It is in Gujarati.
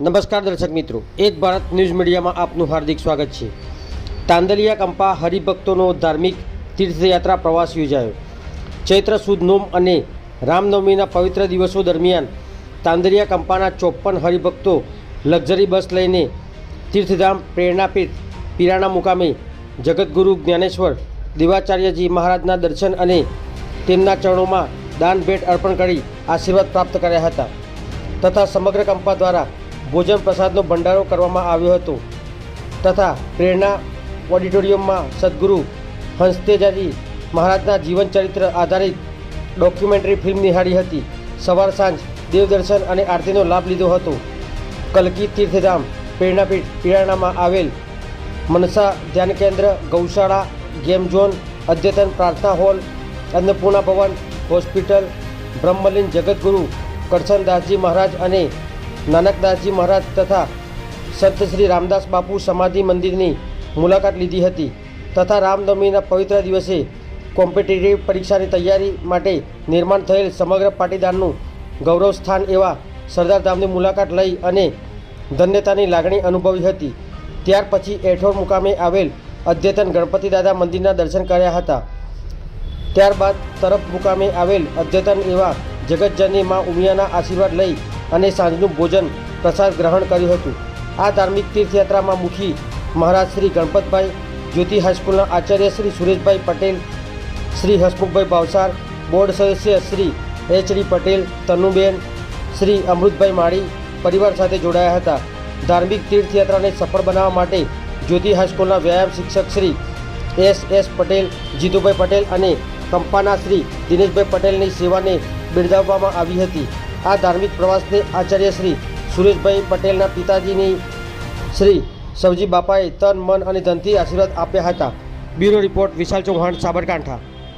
નમસ્કાર દર્શક મિત્રો, એક ભારત ન્યૂઝ મીડિયામાં આપનું હાર્દિક સ્વાગત છે. તાંદલિયા કંપા હરિભક્તોનો ધાર્મિક તીર્થયાત્રા પ્રવાસ યોજાયો. ચૈત્ર સુદ નોમ અને રામનવમીના પવિત્ર દિવસો દરમિયાન તાંદલિયા કંપાના ચોપ્પન હરિભક્તો લક્ઝરી બસ લઈને તીર્થધામ પ્રેરણાપીઠ પીરાણા મુકામે જગતગુરુ જ્ઞાનેશ્વર દેવાચાર્યજી મહારાજના દર્શન અને તેમના ચરણોમાં દાન ભેટ અર્પણ કરી આશીર્વાદ પ્રાપ્ત કર્યા હતા. તથા સમગ્ર કંપા દ્વારા ભોજન પ્રસાદનો ભંડારો કરવામાં આવ્યો હતો તથા પ્રેરણા ઓડિટોરિયમમાં સદગુરુ હંસતેજાજી મહારાજના જીવનચરિત્ર આધારિત ડોક્યુમેન્ટરી ફિલ્મ નિહાળી હતી. સવાર સાંજ દેવદર્શન અને આરતીનો લાભ લીધો હતો. કલકી તીર્થધામ પ્રેરણાપીઠ પિરાણામાં આવેલ મનસા ધ્યાન કેન્દ્ર, ગૌશાળા, ગેમ ઝોન, અદ્યતન પ્રાર્થના હોલ, અન્નપૂર્ણા ભવન, હોસ્પિટલ, બ્રહ્મલીન જગતગુરુ કરશનદાસજી મહારાજ અને નાનકદાસજી મહારાજ તથા સંત શ્રી રામદાસ બાપુ સમાધિ મંદિરની મુલાકાત લીધી હતી તથા રામનવમીના પવિત્ર દિવસે કોમ્પિટિટિવ પરીક્ષાની તૈયારી માટે નિર્માણ થયેલ સમગ્ર પાટીદારનું ગૌરવ સ્થાન એવા સરદાર ધામની મુલાકાત લઈ અને ધન્યતાની લાગણી અનુભવી હતી. ત્યાર પછી એઠોર મુકામે આવેલ અદ્યતન ગણપતિ દાદા મંદિરના દર્શન કર્યા હતા. ત્યારબાદ તરફ મુકામે આવેલ અદ્યતન એવા જગતજનની માં ઉમિયાના આશીર્વાદ લઈ અને સાંજનું ભોજન પ્રસાદ ગ્રહણ કર્યું હતું. આ ધાર્મિક તીર્થયાત્રામાં મુખી મહારાજ શ્રી ગણપતભાઈ, જ્યોતિ હાઈસ્કૂલના આચાર્ય શ્રી સુરેશભાઈ પટેલ, શ્રી હસમુખભાઈ ભાવસાર બોર્ડ સદસ્ય શ્રી એચ ડી પટેલ, તનુબેન, શ્રી અમૃતભાઈ માળી પરિવાર સાથે જોડાયા હતા. ધાર્મિક તીર્થયાત્રાને સફળ બનાવવા માટે જ્યોતિ હાઈસ્કૂલના વ્યાયામ શિક્ષક શ્રી એસ એસ પટેલ, જીતુભાઈ પટેલ અને કંપાના શ્રી દિનેશભાઈ પટેલની સેવાને બિરદાવવામાં આવી હતી. આ ધાર્મિક પ્રવાસને આચાર્ય શ્રી સુરેશભાઈ પટેલના પિતાજીની શ્રી સવજી બાપાએ તન, મન અને ધનથી આશીર્વાદ આપ્યા હતા. Bureau report Vishal Chauhan, Sabarkantha.